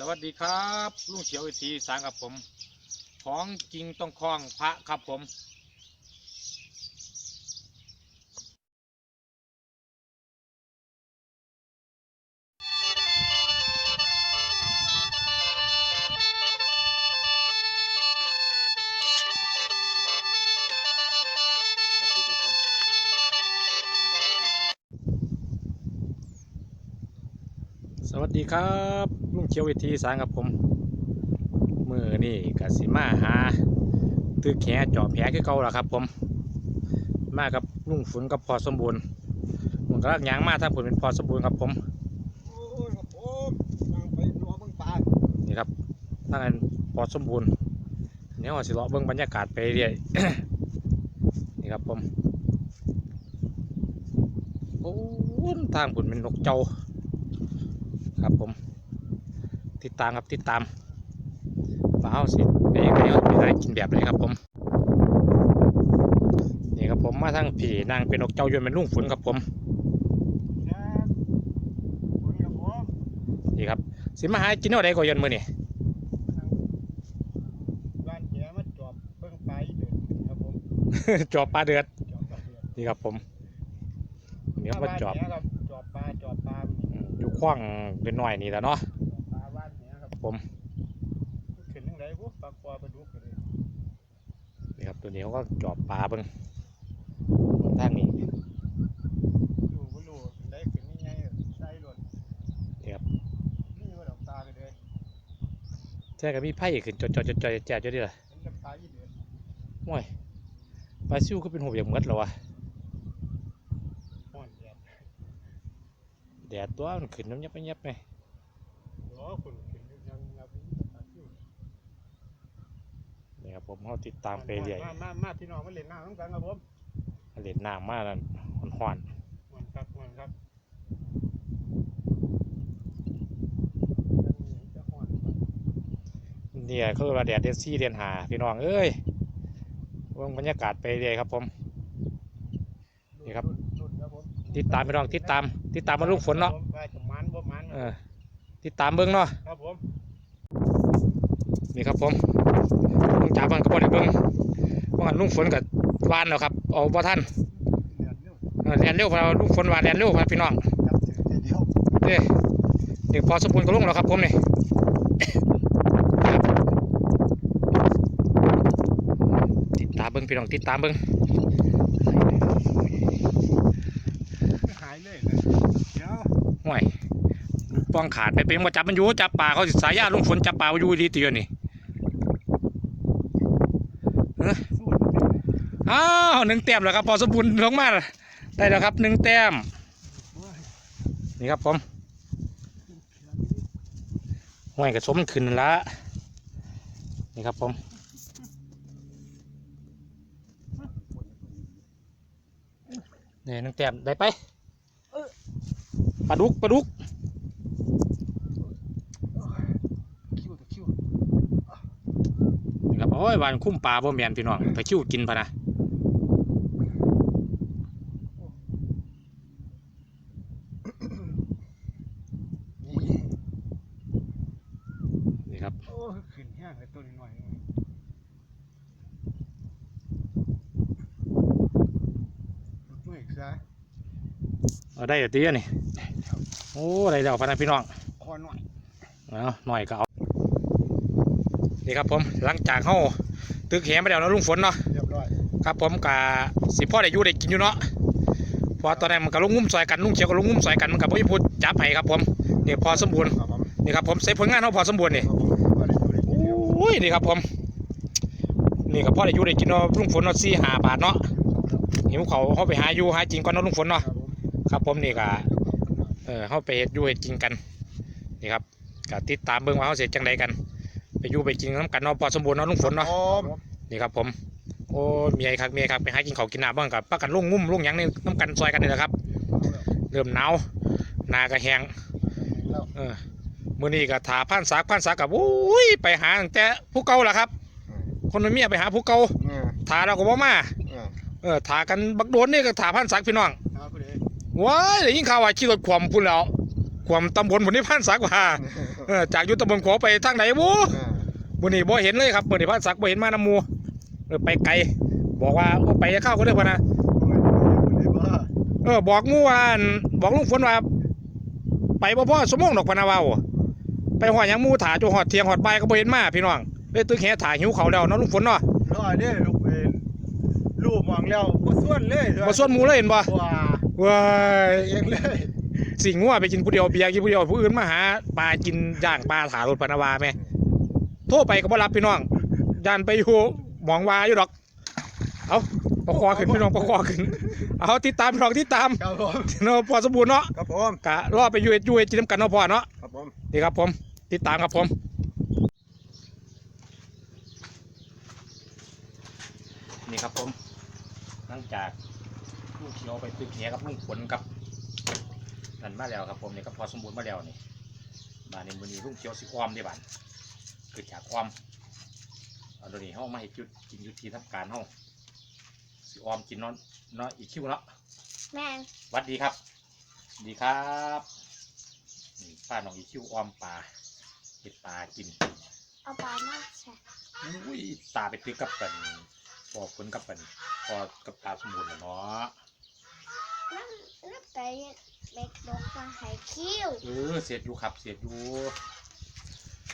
สวัสดีครับลุงเขียวอีทีสางกับผม ของจริงต้องคล้องพระครับผมสวัสดีครับ เขียวอีทีสางกับผมมือนี่กสิมาหาตึกแขจาะแผลคือเก่าล้วครับ ผม มากับลุงฝนกับพอสมบูรณ์มันก็ลักยางมาถ้าผลเป็นพอสมบูรณ์ครับผมนี่ครับถ้างั้นพอสมบูรณ์เดี๋ยวเราสิเลาะเบิ่งบรรยากาศไปเรื่อยนี่ครับผมโอ้ทางผลเป็นนกเจ้าครับผม ติดตามครับติดตามว่าเขาสิเป็นยังไงเขาเป็นอะไรกินแบบไหนครับผมนี่ครับผมมาทั้งผีนางเป็นนกเจ้ายวนเป็นลุงฝนครับผมครับคุณครับผมนี่ครับสิมาหากินเอาได้ก็ยนมือนี่นั่งบ้านแกมาจอบเบิ่งปลาอีเดือนครับผมจอบปลาเดือดจอบปลาเดือนนี่ครับผมเดี๋ยวมาจอบบ้นแหครับจอบปลาจอบปลาอืมอยู่ขว้างเป็นหน่อยนี่แหละเนาะ ผมขึ้นทางไหนบุปลาคอปลาดุกกันเลยนี่ครับตัวนี้เขาก็จอบปลาเบิ้งทางนี้ดูบ่รู้ได้ขึ้นนี่ไงใส่รถนี่ครับนี่ว่าดอกตากันเลยแท้ก็มีไผ่ขึ้นจอดจอดจอดจอดแจ๊ดอยู่ดิล่ะเห็นดอกตาอีเดือนโอ้ยปลาซิวก็เป็นหัวอย่างหมดแล้ววะฮ้อนแดดแดดตัวมันขึ้นน้ำยับยับไงโอ้คุณขึ้นยังยังปลาซิว นี่ครับ ผมเขาติดตามไปเรื่อยมามามาพี่น้องมาเล่นน้ำน้ำกันครับผมเล่นน้ำมากนั่นห้อนม่วนครับม่วนครับจะฮ้อนๆเนี่ยคือว่าแดดเดือนสี่เดือนหาพี่น้องเอ้ยเบิ่งบรรยากาศไปเรื่อยครับผมนี่ครับรุ่นครับผมติดตามพี่น้องติดตาม ติดตามมาลูกฝนเนาะไปกับมันบ่มันเออติดตามเบิ้งเนาะครับผมนี่ครับผมลุง จ๋าเบิ้งก็บ่ได้เบิ้งว่างั้นลุงฝนกับวานแล้วครับเอาบ่ทันเดือนเดียวเออเรียนเร็วพอลุงฝนวานเรียนเร็วครับพี่น้องจับถือเดียวเด้นี่พอสมบูรณ์ก็ลงแล้วครับผมนี่ติดตามเบิ้งพี่น้องติดตามเบิ้งหายเลยนะเดี๋ยวห่วยป้องขาดไปเป็นว่าจับมันอยู่จับปลาเขาสิสายยาลุงฝนจับปลาอยู่ดีเตียวนี่สู้ อ้าวหนึ่งแต้มแล้วครับพอสมบูรณ์ลงมาได้แล้วครับหนึ่งแต้มนี่ครับผมห่วยกระสมมันขึ้นละนี่ครับผมนี่หนึ่งแต้มได้ไปปลาดุกปลาดุก คิวตะคิว นี่ครับโอ้ ยวานคุ้มปลาบ่แมนพี่น้องไปคิ้วกินพะนะนี่นี่ครับโอ้ขึ้นแห้งเลยตัวนี้หน่อยเมื่อยซะเอาได้เดี๋ยวตีอันนี่โอ้ได้แล้วพะนะพี่น้องคอหน่อยเอาหน่อยก็เอา นี่ครับผมหลังจากเขาตึกแหมาแล้วเนาะลุงฝนเนาะเรียบร้อยครับผมกะสิพ่อได้อยู่ได้กินอยู่เนาะเพอตอนนั้นมันก็ลงงุ้มซอยกันลุงเขียวก็ลงงุ้มซอยกันมันก็บ่มีพูดจับให้ครับผมนี่พอสมบูรณ์ครับผมนี่ครับผมใส่ผลงานเขาพอสมบูรณ์นี่ครับผมก็ได้อยู่ได้กินเดียวโอ้ยนี่ครับผมนี่ก็พ่อได้อยู่ได้กินเนาะลุงฝนเนาะสี่ห้าบาทเนาะหิวเขาวเขาไปหาอยู่หาจริงก่อนเนาะลุงฝนเนาะครับผมครับผมนี่ก็เออเขาไปเฮ็ดอยู่เฮ็ดกินกันนี่ครับก็ติดตามเบิ่งว่าเขาเสร็จจังใดกัน ไปอยู่ไปกินน้ำกันเนาะพอสมบูรณ์เนาะลุงฝนเนาะผมนี่ครับผมโอ้เมียครับเมียครับไปหากินข้าวกินน้ำบ้างกับป้ากันลุ่งงุ่มลุ่งหยังนี่น้ำกันซอยกันนี่แหละครับ เริ่มหนาวหนากระแหงแล้วเออมื้อนี้ก็ถาพันสักพันสักกับโอ้ยไปหาตั้งแต่ผู้เก่าล่ะครับ คนเป็นเมียไปหาผู้เก่าเออถาเราก็บ่มาเออเออถากันบักโดนนี่ก็ถาพันสักพี่น้องเอาไปเลยว้ายได้ยินข่าวว่าขี่รถขวมพุ่นแล้วความตำบลบนนิพันธ์ศักดิ์ว่า เออจากอยุตำบลขอไปทางไหนบูอ่าบุนี่บ่เห็นเลยครับบุนี่พันธ์ศักดิ์บ่เห็นมาน้ำหมูเออไปไกล บอกว่าโอ้ไปจะเข้าก็ได้พะนะโอ้ยบ่ได้บ่เออบอกหมู่ว่าอั่นบอกลุงฝนว่า ไปบ่พอสมงดอกพะนะเว้าไปหอดหยังหมู่ถ่าจนหอดเที่ยงหอดบ่ายก็บ่เห็นมาพี่น้องเลยตึกแหถ่าหิวเขาวแล้วเนาะลุงฝนเนาะรอเด้ลูกเวนลูกมองแล้วบ่ส่วนเลยบ่ส่วนหมู่เลยเห็นบ่ว้าว้ายเองเลย สิงงัวไปกินผู้เดียวเบียร์กินผู้เดียวผู้อื่นมาหาปลากินย่างปลาถารถพะนะวาแม่โทรไปก็บ่รับพี่น้องย่านไปอยู่หมองวาอยู่ดอก เอาประคอขึ้นพี่น้องประคอขึ้น เอาติดตามพี่น้องติดตามครับผมเนาะพอสมบูรณ์เนาะครับผมกะรอไปอยู่อยู่กินน้ำกันเนาะพ่อเนาะครับผมนี่ครับผมติดตามครับผมนี่ครับผมหลังจากลูกเขียวไปตึกแหกับลุงฝนกับ นั่นมาแล้วครับผมนี่ก็พอสมบูรณ์มาแล้วนี่บานในมือนี้ลุงเขียวสิความได้บานเกิดจากความเอาตัวนี้ห้องมาให้จุดกินอยุทีทำการห้องสิออมกินเนอนเนาะอีกคิวเนาะแม่งหวัดดีครับสวัสดีครับนี่ป้าน้องอีคิวออมปลาเห็ดปลากินเอาปลามาใส่อุ้ยตาไปตึกกับเป็นพอคนกับเป็นพอกับตาสมบูรณ์แล้วเนาะ น้ำน้ำไก่เล็กดกมาให้คิ้วเออเสียดอยู่ครับเสียดอยู่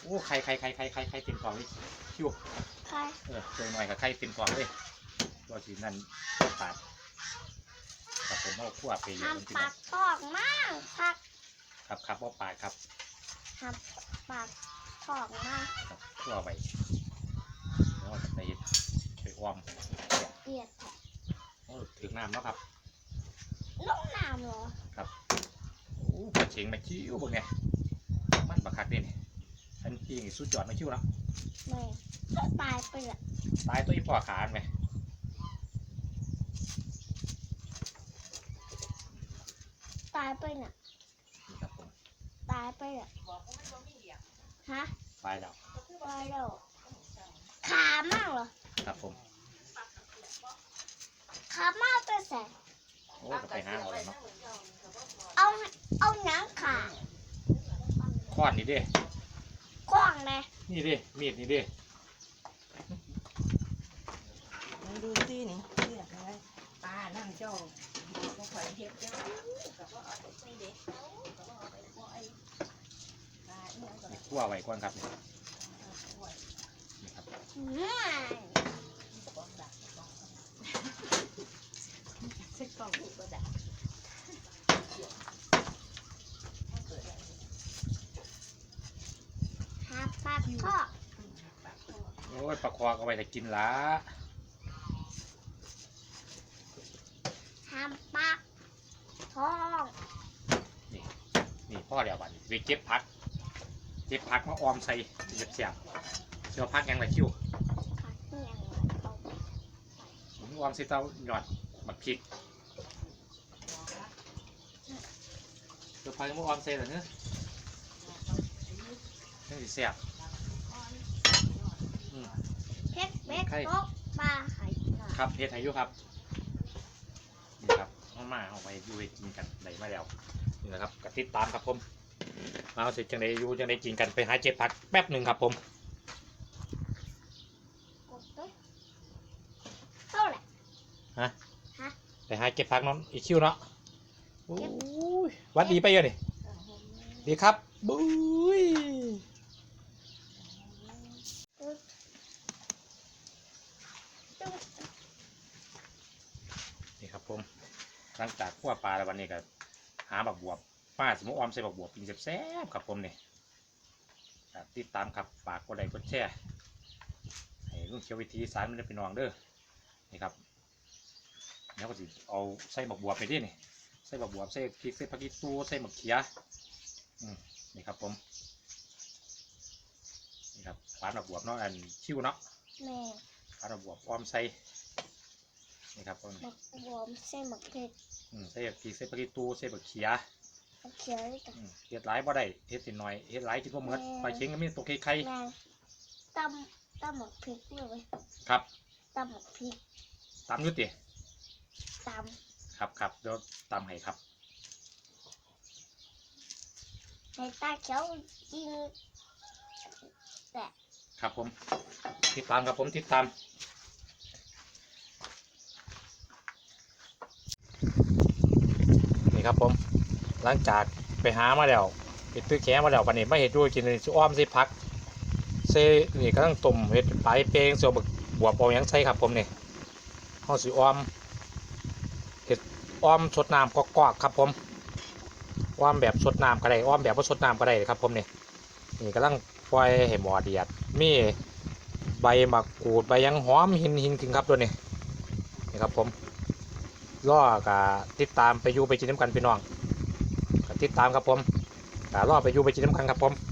โอ้ใครใครใครใครใครใครเต็มกล่องเลยคิวใครเออเจอหน่อยกับใครเต็มกล่องเลยตัวสีนั่นปาดกับผมเอาขั้วไปอยู่ที่ทำปานั่กนทองมากพักครับครับว่าปาดครับทำปากทองมากครับขั้วไปแล้วจะไปเฮ็ดไปออมเปียกโอ้ถึงน้ำแล้วครับ ลงน้ำเหรอโอ้ปลาเชงมาคิ้วพวกเนี่ยมันบักคักเด่นอันจริงสุดยอดมาคิ้วแล้วแม่ก็ตายไปละตายตัวอีปอขาไหมตายไปน่ะนี่ครับผมตายไปละฮะตายแล้วตายแล้วขามากเหรอครับผมขามากไปใส่ โอ้จะไปหาเอาแล้วเนาะเอาเอาหนังขาค้อนนี่เด้กว้างเลยนี่เด้มีดนี่เด้มาดูสินี่เรียกอะไรปลานั่งเจ้าบอกว่าข่อยเฮ็ดเจ้ากับว่าเอาไปใส่เด็กกับว่าเอาไปปล่อยปลาเนี่ยก็นี่คั่วไว้ก่อนครับนี่ปล่อยนี่ครับ อืมกองดักกองใส่กล่องลูกก็ดักหาปากทองปากตัวโอ้ยปลาคอก็ไว้แต่กินละหาปากทองนี่พ่อเดียวบัดนไปเก็บผัก เก็บผักมาออมใส่เสียบๆเสียวผักยังละคิ้วผักเนี่ยเอาออมใส่เต้าหยอดบักพริก เดี๋ยวผักยังบ่ออมใส่เหรอเนื้อยังสิเสียบอืมเพชรเม็ดใครตกปลาไข่ปลาครับเฮ็ดให้อยู่ครับ นี่ครับเอามาเอาไปอยู่ไปกินกันได้มาแล้วนี่แหละครับกติดตามครับผมมาเอาเสร็จจังไดอยู่จังไดกินกันไปหาเจ็บผักแป๊บหนึ่งครับผมกดตัวเท่าไหร่ไปหาเก็บผักน้องอีคิวเนาะโอ้ยห วัดดีไปเยอะนี่ดีครับบุ้ยนี่ครับผมหลังจากคั่วปลาแล้ววันนี้ก็หาบักบวบป้าสมมติออมใส่บักบวบกินแซ่บๆครับผมนี่ติดตามครับฝากกดไลค์กดแชร์ให้ลุงเขียววิธีสารมันได้เป็นนองเด้อนี่ครับแล้วก็สิเอาใส่บักบวบไปดินี่ ส่บักบวบใส่พริกใส่ผักกีตูใส่หมกเขียอืมนี่ครับผมนี่ครับฝานบักบวบเนาะอันคิวเนาะแม่ฝานบักบวบออมใส่นี่ครับผมหมักบวมเส้นหมักเผ็ดอืมใส่บักพริกใส่ผักกีตูใส่บักเขียเอาเขียวด้วยกันอืมเฮ็ดหลายบ่ได้เฮ็ดสิน้อยเฮ็ดหลายกินบ่หมดปลาเค็งก็มีตัวไข่แม่ตำตำหมักพริกเลยๆครับตำหมักพริกตำอยู่ติต ครับครับเดี๋ยวตำให้ครับให้ตาเขียวจริงครับผม ติดตามครับผมติดตาม นี่ครับผม หลังจากไปหามาแล้วไปตื้อแขมาแล้วปันนี้ไม่เห็ดด้วยกินเลยสิอ้อมสิพักเซนี่ก็ต้องต้มเห็ดไปเปงเสียวบักบวบเอาหยังใส่ครับผมนี่ห้องสิอ้อมเห็ด อ้อมสดน้ำกอกๆครับผมอ้อมแบบสดน้ำก็ได้อ้อมแบบว่าสดน้ำก็ได้ครับ ผมนี่นี่กำลังปล่อยให้หมอเดียดมีใบมะกรูดใบยังหอมหินหินกินครับตัวนี้นี่ครับผมล่อกะติดตามไปอยู่ไปกินน้ำกันพี่น้องก็ติดตามครับผมก็ล่อไปอยู่ไปกินน้ำกันครับผม